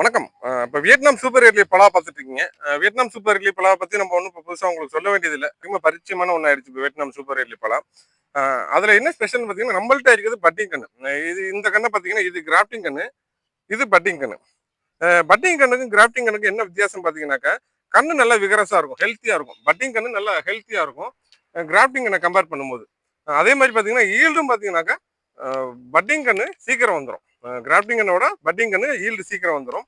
வணக்கம். இப்போ Vietnam super early பலா பார்த்துட்டு இருக்கீங்க. வியட்நாம் சூப்பர் எர்லி பலா பற்றி நம்ம ஒன்றும் இப்போ புதுசாக உங்களுக்கு சொல்ல வேண்டியதில்லை. ரொம்ப பரிச்சயமான ஒன்று ஆயிடுச்சு இப்போ வியட்நாம் சூப்பர் எர்லி பலா அதில் என்ன ஸ்பெஷல் பார்த்தீங்கன்னா நம்மள்ட்ட இருக்கிறது பட்டிங் கண்ணு. இது இந்த கண்ணை பார்த்தீங்கன்னா இது கிராஃப்டிங் கண்ணு இது பட்டிங் கண்ணு. பட்டிங் கண்ணுக்கும் கிராஃப்டிங் கண்ணுக்கும் என்ன வித்தியாசம் பார்த்தீங்கன்னாக்கா கண்ணு நல்லா விகரசாக இருக்கும் ஹெல்த்தியாக இருக்கும். பட்டிங் கண்ணு நல்லா ஹெல்த்தியாக இருக்கும். கிராஃப்டிங் கண்ணை கம்பேர் பண்ணும்போது. அதே மாதிரி பார்த்தீங்கன்னா ஈல்டும் பார்த்தீங்கன்னாக்கா பட்டிங் கண்ணு சீக்கிரம் வந்துடும் கிராஃப்டிங் கண்ணோட பட்டிங் கண்ணு ஈல்டு சீக்கிரம் வந்துடும்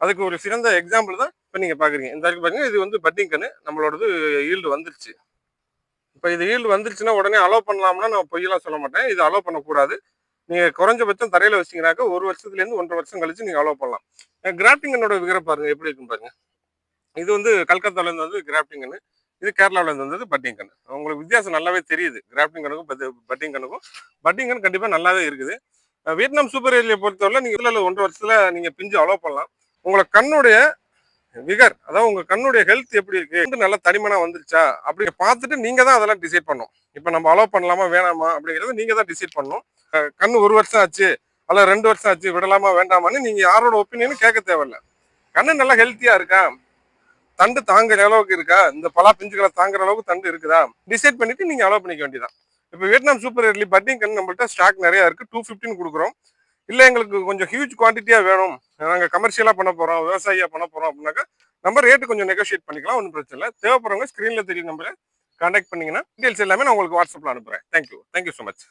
அதுக்கு ஒரு சிறந்த எக்ஸாம்பிள் தான் இப்போ நீங்கள் பார்க்குறீங்க இந்த வரைக்கும் பாருங்க இது வந்து பட்டிங் கண்ணு நம்மளோடது ஈல்டு வந்துருச்சு. இப்போ இது ஈல்டு வந்துருச்சுன்னா உடனே அலோவ் பண்ணலாம்னா நான் பொய்யெல்லாம் சொல்ல மாட்டேன். இது அலோவ் பண்ணக்கூடாது. நீங்கள் குறைஞ்சபட்சம் தரையில் வச்சிங்கனாக்கா ஒரு வருஷத்துலேருந்து ஒன்றரை வருஷம் கழிச்சு நீங்கள் அலோவ் பண்ணலாம். கிராஃப்டிங் கண்ணோட விகிற பாருங்கள் எப்படி இருக்கும் பாருங்கள் இது வந்து கல்கத்தாலேருந்து வந்து கிராஃப்டிங் கண்ணு இது கேரளாவிலேருந்து வந்தது பட்டிங் கண்ணு உங்களுக்கு வித்தியாசம் நல்லாவே தெரியுது. கிராஃப்டிங் கண்ணுக்கும் பட்டிங் கண்ணுக்கும். பட்டிங் கண்ணு கண்டிப்பாக நல்லாவே இருக்குது. வியட்நாம் சூப்பர் ஏரியை பொறுத்தவரை நீங்கள் இல்லை ஒன்றரை வருஷத்தில் நீங்கள் பிஞ்சு அலோவ் பண்ணலாம். உங்களை கண்ணுடைய விகர் அதாவது உங்கள் கண்ணுடைய ஹெல்த் எப்படி இருக்கு நல்லா தனிமனாக வந்துருச்சா அப்படி பார்த்துட்டு நீங்கள் தான் அதெல்லாம் டிசைட் பண்ணும் இப்போ நம்ம அலோவ் பண்ணலாமா வேணாமா அப்படிங்கிறது நீங்க தான் டிசைட் பண்ணணும். கண் ஒரு வருஷம் ஆச்சு அல்ல ரெண்டு வருஷம் ஆச்சு விடலாமா வேண்டாமான்னு நீங்கள் யாரோட ஒப்பீனியனும் கேட்க தேவையில்ல. கண்ணு நல்லா ஹெல்த்தியாக இருக்கா? தண்டு தாங்குற அளவுக்கு இருக்கா? இந்த பலா பிஞ்சுகளை தாங்குற அளவுக்கு தண்டு இருக்குதா? டிசைட் பண்ணிட்டு நீங்க அலோவ் பண்ணிக்க வேண்டியதான் இப்போ வியட்நாம் சூப்பர் இட்லி பட்டிங் கண்ணு நம்மள்ட்ட ஸ்டாக் நிறையா இருக்குது டூ ஃபிஃப்டின் கொடுக்குறோம். இல்லை எங்களுக்கு கொஞ்சம் ஹியூஜ் குவான்டிட்டியாக வேணும். நாங்கள் கமர்ஷியலாக பண்ண போகிறோம் விவசாயியாக பண்ண போகிறோம் அப்படின்னாக்கா நம்ம ரேட்டு கொஞ்சம் நெகோஷியேட் பண்ணிக்கலாம் ஒன்றும் பிரச்சனை இல்லை. தேவைப்படுறவங்க ஸ்க்ரீனில் தெரியும் நம்பரை கான்டாக்ட் பண்ணிங்கன்னா டீட்டெயில்ஸ் எல்லாமே நான் உங்களுக்கு வாட்ஸ்அப்பில் அனுப்புகிறேன் தேங்க்யூ தேங்க்யூ ஸோ மச்